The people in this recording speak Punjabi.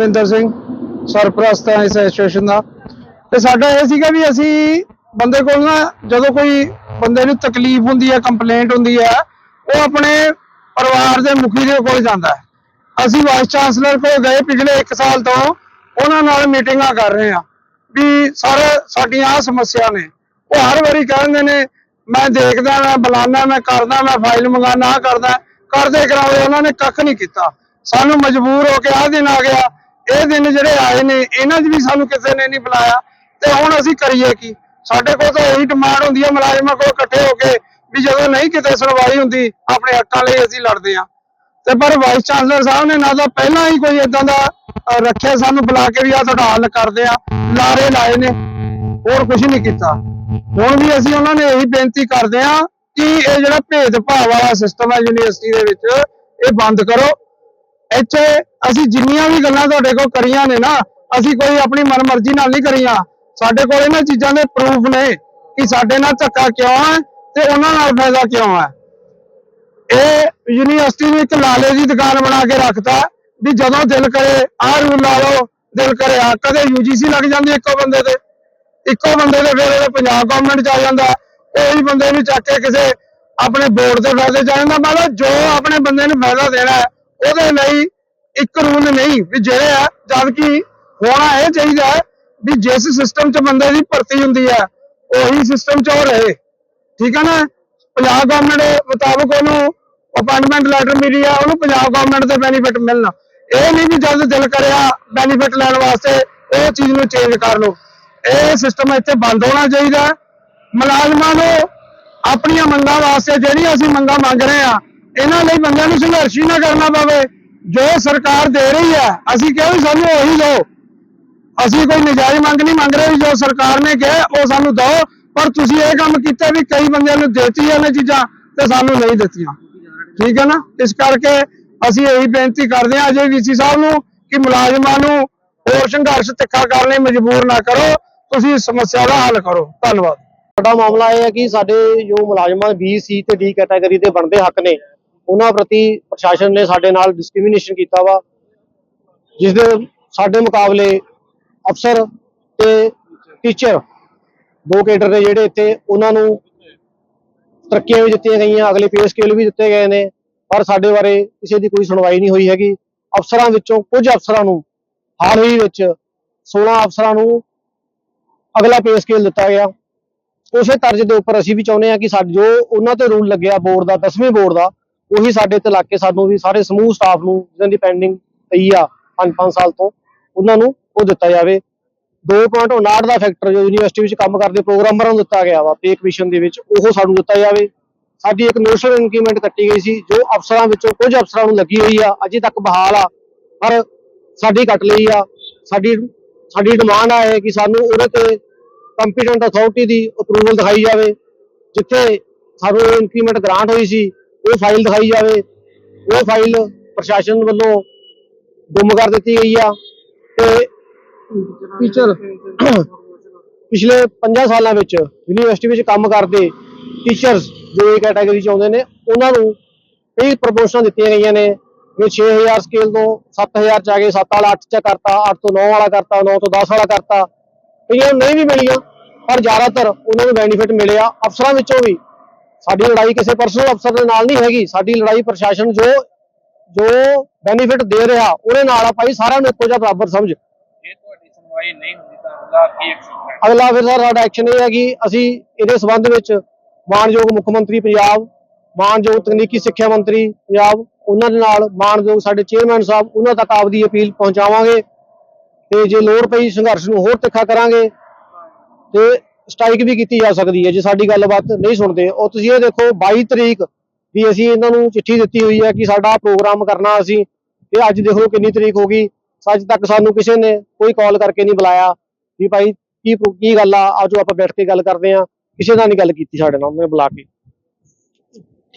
ਰਵਿੰਦਰ ਸਿੰਘ, ਸਰਪ੍ਰਸਤ ਹੈ ਇਸ ਐਸੋਸੀਏਸ਼ਨ ਦਾ। ਤੇ ਸਾਡਾ ਇਹ ਸੀਗਾ ਵੀ ਅਸੀਂ ਬੰਦੇ ਕੋਲ ਨਾ ਜਦੋਂ ਕੋਈ ਬੰਦੇ ਨੂੰ ਤਕਲੀਫ ਹੁੰਦੀ ਹੈ ਕੰਪਲੇਂਟ ਹੁੰਦੀ ਹੈ ਉਹ ਆਪਣੇ ਪਰਿਵਾਰ ਦੇ ਮੁਖੀ ਦੇ ਕੋਲ ਜਾਂਦਾ ਹੈ। ਅਸੀਂ ਵਾਈਸ ਚਾਂਸਲਰ ਕੋਲ ਗਏ ਪਿਛਲੇ 1 ਸਾਲ ਤੋਂ, ਉਹਨਾਂ ਨਾਲ ਮੀਟਿੰਗਾਂ ਕਰ ਰਹੇ ਹਾਂ ਵੀ ਸਰ ਸਾਡੀਆਂ ਆਹ ਸਮੱਸਿਆ ਨੇ। ਉਹ ਹਰ ਵਾਰੀ ਕਹਿੰਦੇ ਨੇ, ਮੈਂ ਦੇਖਦਾ ਮੈਂ ਬੁਲਾਣਾ ਮੈਂ ਕਰਦਾ ਮੈਂ ਫਾਈਲ ਮੰਗਾਨਾ ਆਹ ਕਰਦਾ। ਕਰਦੇ ਕਰਾਉਂਦੇ ਉਹਨਾਂ ਨੇ ਕੱਖ ਨਹੀਂ ਕੀਤਾ। ਸਾਨੂੰ ਮਜਬੂਰ ਹੋ ਕੇ ਆਹ ਦਿਨ ਆ ਗਿਆ। ਇਹ ਦਿਨ ਜਿਹੜੇ ਆਏ ਨੇ, ਇਹਨਾਂ 'ਚ ਵੀ ਸਾਨੂੰ ਕਿਸੇ ਨੇ ਨਹੀਂ ਬੁਲਾਇਆ। ਤੇ ਹੁਣ ਅਸੀਂ ਕਰੀਏ ਕੀ? ਸਾਡੇ ਕੋਲ ਤਾਂ ਇਹੀ ਡਿਮਾਂਡ ਹੁੰਦੀ ਹੈ ਮੁਲਾਜ਼ਮਾਂ ਕੋਲ ਇਕੱਠੇ ਹੋ ਕੇ ਵੀ ਜਦੋਂ ਨਹੀਂ ਕਿਤੇ ਸੁਣਵਾਈ ਹੁੰਦੀ, ਆਪਣੇ ਹੱਕਾਂ ਲਈ ਅਸੀਂ ਲੜਦੇ ਹਾਂ ਤੇ ਪਰ ਵਾਈਸ ਚਾਂਸਲਰ ਸਾਹਿਬ ਨੇ ਨਾ ਤਾਂ ਪਹਿਲਾਂ ਹੀ ਕੋਈ ਇਦਾਂ ਦਾ ਰੱਖਿਆ, ਸਾਨੂੰ ਬੁਲਾ ਕੇ ਵੀ ਆ ਤੁਹਾਡਾ ਹੱਲ ਕਰਦੇ ਆ। ਲਾਰੇ ਲਾਏ ਨੇ, ਹੋਰ ਕੁਝ ਨਹੀਂ ਕੀਤਾ। ਹੁਣ ਵੀ ਅਸੀਂ ਉਹਨਾਂ ਨੇ ਇਹੀ ਬੇਨਤੀ ਕਰਦੇ ਆ ਕਿ ਇਹ ਜਿਹੜਾ ਭੇਦਭਾਵ ਵਾਲਾ ਸਿਸਟਮ ਹੈ ਯੂਨੀਵਰਸਿਟੀ ਦੇ ਵਿੱਚ, ਇਹ ਬੰਦ ਕਰੋ। ਇੱਥੇ ਅਸੀਂ ਜਿੰਨੀਆਂ ਵੀ ਗੱਲਾਂ ਤੁਹਾਡੇ ਕੋਲ ਕਰੀਆਂ ਨੇ ਨਾ, ਅਸੀਂ ਕੋਈ ਆਪਣੀ ਮਨਮਰਜ਼ੀ ਨਾਲ ਨਹੀਂ ਕਰੀਆਂ। ਸਾਡੇ ਕੋਲ ਇਹਨਾਂ ਚੀਜ਼ਾਂ ਦੇ ਪ੍ਰੂਫ ਨੇ ਕਿ ਸਾਡੇ ਨਾਲ ਧੱਕਾ ਕਿਉਂ ਹੈ ਤੇ ਉਹਨਾਂ ਨਾਲ ਫਾਇਦਾ ਕਿਉਂ ਹੈ। ਇਹ ਯੂਨੀਵਰਸਿਟੀ ਨੂੰ ਇੱਕ ਲਾਲੇ ਦੀ ਦੁਕਾਨ ਬਣਾ ਕੇ ਰੱਖਤਾ ਵੀ ਜਦੋਂ ਦਿਲ ਕਰੇ, ਆਹ ਰੂਲ ਲਾ ਲਓ, ਦਿਲ ਕਰੇ ਆ ਕਦੇ ਯੂਜੀਸੀ ਲੱਗ ਜਾਂਦੀ ਇੱਕੋ ਬੰਦੇ ਤੇ। ਇੱਕੋ ਬੰਦੇ ਦੇ ਫਿਰ ਇਹ ਪੰਜਾਬ ਗਵਰਨਮੈਂਟ ਚ ਆ ਜਾਂਦਾ ਉਹੀ ਬੰਦੇ ਨੂੰ ਚੱਕ ਕੇ ਕਿਸੇ ਆਪਣੇ ਬੋਰਡ ਦੇ ਫਾਇਦੇ ਚ ਆ ਜਾਂਦਾ ਮਤਲਬ ਜੋ ਆਪਣੇ ਬੰਦੇ ਨੂੰ ਫਾਇਦਾ ਦੇਣਾ ਉਹਦੇ ਲਈ ਇੱਕ ਰੂਲ ਨਹੀਂ, ਵੀ ਜਿਹੜੇ ਆ, ਜਦ ਕਿ ਹੋਣਾ ਇਹ ਚਾਹੀਦਾ ਵੀ ਜਿਸ ਸਿਸਟਮ 'ਚ ਬੰਦੇ ਦੀ ਭਰਤੀ ਹੁੰਦੀ ਹੈ, ਉਹੀ ਸਿਸਟਮ 'ਚ ਉਹ ਰਹੇ। ਠੀਕ ਹੈ ਨਾ? ਪੰਜਾਬ ਗਵਰਨਮੈਂਟ ਦੇ ਮੁਤਾਬਕ ਉਹਨੂੰ ਅਪਾਇੰਟਮੈਂਟ ਲੈਟਰ ਮਿਲੀ ਆ, ਉਹਨੂੰ ਪੰਜਾਬ ਗਵਰਨਮੈਂਟ ਦੇ ਬੈਨੀਫਿਟ ਮਿਲਣਾ। ਇਹ ਨਹੀਂ ਵੀ ਜਦ ਦਿਲ ਕਰਿਆ ਬੈਨੀਫਿਟ ਲੈਣ ਵਾਸਤੇ ਉਹ ਚੀਜ਼ ਨੂੰ ਚੇਂਜ ਕਰ ਲਓ। ਇਹ ਸਿਸਟਮ ਇੱਥੇ ਬੰਦ ਹੋਣਾ ਚਾਹੀਦਾ ਮੁਲਾਜ਼ਮਾਂ ਨੂੰ ਆਪਣੀਆਂ ਮੰਗਾਂ ਵਾਸਤੇ ਜਿਹੜੀਆਂ ਅਸੀਂ ਮੰਗਾਂ ਮੰਗ ਰਹੇ ਆ ਇਹਨਾਂ ਲਈ ਬੰਦਿਆਂ ਨੂੰ ਸੰਘਰਸ਼ ਹੀ ਨਾ ਕਰਨਾ ਪਵੇ। ਜੋ ਸਰਕਾਰ ਦੇ ਰਹੀ ਹੈ, ਅਸੀਂ ਕਿਹਾ ਵੀ ਸਾਨੂੰ ਉਹੀ ਦਿਓ ਅਸੀਂ ਕੋਈ ਨਜਾਇਜ਼ ਮੰਗ ਨਹੀਂ ਮੰਗ ਰਹੇ ਵੀ ਜੋ ਸਰਕਾਰ ਨੇ ਕਿਹਾ, ਉਹ ਸਾਨੂੰ ਦਿਓ ਪਰ ਤੁਸੀਂ ਇਹ ਕੰਮ ਕੀਤਾ ਵੀ ਕਈ ਬੰਦਿਆਂ ਨੂੰ ਦੇਤੀਆਂ ਨੇ ਚੀਜ਼ਾਂ ਤੇ ਸਾਨੂੰ ਨਹੀਂ ਦਿੱਤੀਆਂ। ਠੀਕ ਹੈ ਨਾ? ਇਸ ਕਰਕੇ ਅਸੀਂ ਇਹੀ ਬੇਨਤੀ ਕਰਦੇ ਹਾਂ ਅਜੇ ਵੀਸੀ ਸਾਹਿਬ ਨੂੰ ਕਿ ਮੁਲਾਜ਼ਮਾਂ ਨੂੰ ਹੋਰ ਸੰਘਰਸ਼ ਤਿੱਖਾ ਕਰਨ ਲਈ ਮਜਬੂਰ ਨਾ ਕਰੋ। ਤੁਸੀਂ ਇਸ ਸਮੱਸਿਆ ਦਾ ਹੱਲ ਕਰੋ। ਧੰਨਵਾਦ। ਵੱਡਾ ਮਾਮਲਾ ਇਹ ਹੈ ਕਿ ਸਾਡੇ ਜੋ ਮੁਲਾਜ਼ਮਾਂ ਬੀ ਸੀ ਤੇ ਡੀ ਕੈਟਾਗਰੀ ਦੇ ਬਣਦੇ ਹੱਕ ਨੇ, ਉਹਨਾਂ ਪ੍ਰਤੀ ਪ੍ਰਸ਼ਾਸਨ ਨੇ ਸਾਡੇ ਨਾਲ ਡਿਸਕ੍ਰਿਮੀਨੇਸ਼ਨ ਕੀਤਾ ਵਾ ਜਿਸ ਦੇ ਸਾਡੇ ਮੁਕਾਬਲੇ ਅਫਸਰ ਤੇ ਟੀਚਰ ਦੋ ਕੇਡਰ ਨੇ ਜਿਹੜੇ ਇੱਥੇ, ਉਹਨਾਂ ਨੂੰ ਤਰੱਕੀਆਂ ਵੀ ਦਿੱਤੀਆਂ ਗਈਆਂ, ਅਗਲੇ ਪੇ ਸਕੇਲ ਵੀ ਦਿੱਤੇ ਗਏ ਨੇ, ਪਰ ਸਾਡੇ ਬਾਰੇ ਕਿਸੇ ਦੀ ਕੋਈ ਸੁਣਵਾਈ ਨਹੀਂ ਹੋਈ ਹੈਗੀ। ਅਫਸਰਾਂ ਵਿੱਚੋਂ ਕੁਝ ਅਫਸਰਾਂ ਨੂੰ, ਹਾਲ ਹੀ ਵਿੱਚ 16 ਅਫਸਰਾਂ ਨੂੰ ਅਗਲਾ ਪੇ ਸਕੇਲ ਦਿੱਤਾ ਗਿਆ। ਉਸੇ ਤਰਜ਼ ਦੇ ਉੱਪਰ ਅਸੀਂ ਵੀ ਚਾਹੁੰਦੇ ਹਾਂ ਕਿ ਸਾਡੇ ਜੋ ਉਹਨਾਂ ਤੇ ਰੂਲ ਲੱਗਿਆ ਬੋਰਡ ਦਾ 10ਵੀਂ ਬੋਰਡ ਦਾ, ਉਹੀ ਸਾਡੇ ਤੇ ਲੱਗ ਕੇ ਸਾਨੂੰ ਵੀ ਸਾਰੇ ਸਮੂਹ ਸਟਾਫ ਨੂੰ ਜਿਹਨਾਂ ਦੀ ਪੈਂਡਿੰਗ ਪਈ ਆ 5-5 ਸਾਲ ਤੋਂ, ਉਹਨਾਂ ਨੂੰ ਉਹ ਦਿੱਤਾ ਜਾਵੇ। 2.59 ਦਾ ਫੈਕਟਰ ਜੋ ਯੂਨੀਵਰਸਿਟੀ ਵਿੱਚ ਕੰਮ ਕਰਦੇ ਪ੍ਰੋਗਰਾਮਰਾਂ ਨੂੰ ਦਿੱਤਾ ਗਿਆ ਵਾ ਪੇ ਕਮਿਸ਼ਨ ਦੇ ਵਿੱਚ, ਉਹ ਸਾਨੂੰ ਦਿੱਤਾ ਜਾਵੇ। ਸਾਡੀ ਇੱਕ ਨੋਸ਼ਨਲ ਇਨਕਰੀਮੈਂਟ ਕੱਟੀ ਗਈ ਸੀ, ਜੋ ਅਫਸਰਾਂ ਵਿੱਚੋਂ ਕੁਝ ਅਫਸਰਾਂ ਨੂੰ ਲੱਗੀ ਹੋਈ ਆ, ਅਜੇ ਤੱਕ ਬਹਾਲ ਆ, ਪਰ ਸਾਡੀ ਕੱਟ ਲਈ ਆ। ਸਾਡੀ ਸਾਡੀ ਡਿਮਾਂਡ ਆ ਇਹ ਕਿ ਸਾਨੂੰ ਉਹਦੇ ਤੇ ਕੰਪੀਟੈਂਟ ਅਥਾਰਟੀ ਦੀ ਅਪਰੂਵਲ ਦਿਖਾਈ ਜਾਵੇ, ਜਿੱਥੇ ਸਾਨੂੰ ਇਨਕਰੀਮੈਂਟ ਗ੍ਰਾਂਟ ਹੋਈ ਸੀ, ਉਹ ਫਾਈਲ ਦਿਖਾਈ ਜਾਵੇ। ਉਹ ਫਾਈਲ ਪ੍ਰਸ਼ਾਸਨ ਵੱਲੋਂ ਗੁੰਮ ਕਰ ਦਿੱਤੀ ਗਈ ਆ। ਤੇ ਟੀਚਰ ਪਿਛਲੇ 5 ਸਾਲਾਂ ਵਿੱਚ ਯੂਨੀਵਰਸਿਟੀ ਵਿੱਚ ਕੰਮ ਕਰਦੇ ਟੀਚਰਸ ਜੋ ਇਹ ਕੈਟਾਗਰੀ ਚ ਆਉਂਦੇ ਨੇ, ਉਹਨਾਂ ਨੂੰ ਕਈ ਪ੍ਰਮੋਸ਼ਨਾਂ ਦਿੱਤੀਆਂ ਗਈਆਂ ਨੇ। ਵੀ 6000 ਸਕੇਲ ਤੋਂ 7000 ਚ ਆ ਗਏ 7 ਵਾਲਾ 8 ਚ ਕਰਤਾ 8 ਤੋਂ 9 ਵਾਲਾ ਕਰਤਾ 9 ਤੋਂ 10 ਵਾਲਾ ਕਰਤਾ। ਕਈਆਂ ਨੂੰ ਨਹੀਂ ਵੀ ਮਿਲੀਆਂ ਪਰ ਜ਼ਿਆਦਾਤਰ ਉਹਨਾਂ ਨੂੰ ਬੈਨੀਫਿਟ ਮਿਲਿਆ ਅਫਸਰਾਂ ਵਿੱਚੋਂ ਵੀ। ਸਾਡੀ ਲੜਾਈ ਕਿਸੇ ਪਰਸਨਲ ਅਫਸਰ ਦੇ ਨਾਲ ਨਹੀਂ ਹੈਗੀ। ਸਾਡੀ ਲੜਾਈ ਪ੍ਰਸ਼ਾਸਨ ਜੋ ਜੋ ਬੈਨੀਫਿਟ ਦੇ ਰਿਹਾ ਉਹਦੇ ਨਾਲ ਆ ਭਾਈ ਸਾਰਿਆਂ ਨੂੰ ਇੱਕੋ ਜਿਹਾ ਬਰਾਬਰ ਸਮਝ। ਜੇ ਤੁਹਾਡੀ ਸੁਣਵਾਈ ਨਹੀਂ ਹੁੰਦੀ ਤਾਂ ਅਗਲਾ ਕੀ ਐਕਸ਼ਨ ਅਗਲਾ ਫਿਰ ਸਾਡਾ ਐਕਸ਼ਨ ਇਹ ਹੈ ਕਿ ਅਸੀਂ ਇਹਦੇ ਸਬੰਧ ਵਿੱਚ ਮਾਨਯੋਗ ਮੁੱਖ ਮੰਤਰੀ ਪੰਜਾਬ ਮਾਨਯੋਗ ਤਕਨੀਕੀ ਸਿੱਖਿਆ ਮੰਤਰੀ ਪੰਜਾਬ ਉਹਨਾਂ ਦੇ ਨਾਲ ਮਾਨਯੋਗ ਸਾਡੇ ਚੇਅਰਮੈਨ ਸਾਹਿਬ, ਉਹਨਾਂ ਤੱਕ ਆਪਦੀ ਅਪੀਲ ਪਹੁੰਚਾਵਾਂਗੇ ਤੇ ਜੇ ਲੋੜ ਪਈ ਸੰਘਰਸ਼ ਨੂੰ ਹੋਰ ਤਿੱਖਾ ਕਰਾਂਗੇ ਤੇ ਸਟ੍ਰਾਈਕ ਵੀ ਕੀਤੀ ਜਾ ਸਕਦੀ ਹੈ ਜੇ ਸਾਡੀ ਗੱਲਬਾਤ ਨਹੀਂ ਸੁਣਦੇ। ਉਹ ਤੁਸੀਂ ਇਹ ਦੇਖੋ 22 ਤਰੀਕ ਦੀ ਅਸੀਂ ਇਹਨਾਂ ਨੂੰ ਚਿੱਠੀ ਦਿੱਤੀ ਹੋਈ ਹੈ ਕਿ ਸਾਡਾ ਪ੍ਰੋਗਰਾਮ ਕਰਨਾ ਅਸੀਂ, ਤੇ ਅੱਜ ਦੇਖ ਲਓ ਕਿੰਨੀ ਤਰੀਕ ਹੋ ਗਈ। ਅੱਜ ਤੱਕ ਸਾਨੂੰ ਕਿਸੇ ਨੇ ਕੋਈ ਕਾਲ ਕਰਕੇ ਨਹੀਂ ਬੁਲਾਇਆ ਵੀ ਭਾਈ ਕੀ ਕੀ ਗੱਲ ਆ, ਆਜੋ ਆਪਾਂ ਬੈਠ ਕੇ ਗੱਲ ਕਰਦੇ ਆ ਕਿਸੇ ਨਾਲ ਨਹੀਂ ਗੱਲ ਕੀਤੀ ਸਾਡੇ ਨਾਲ, ਉਹਨੇ ਬੁਲਾ ਕੇ।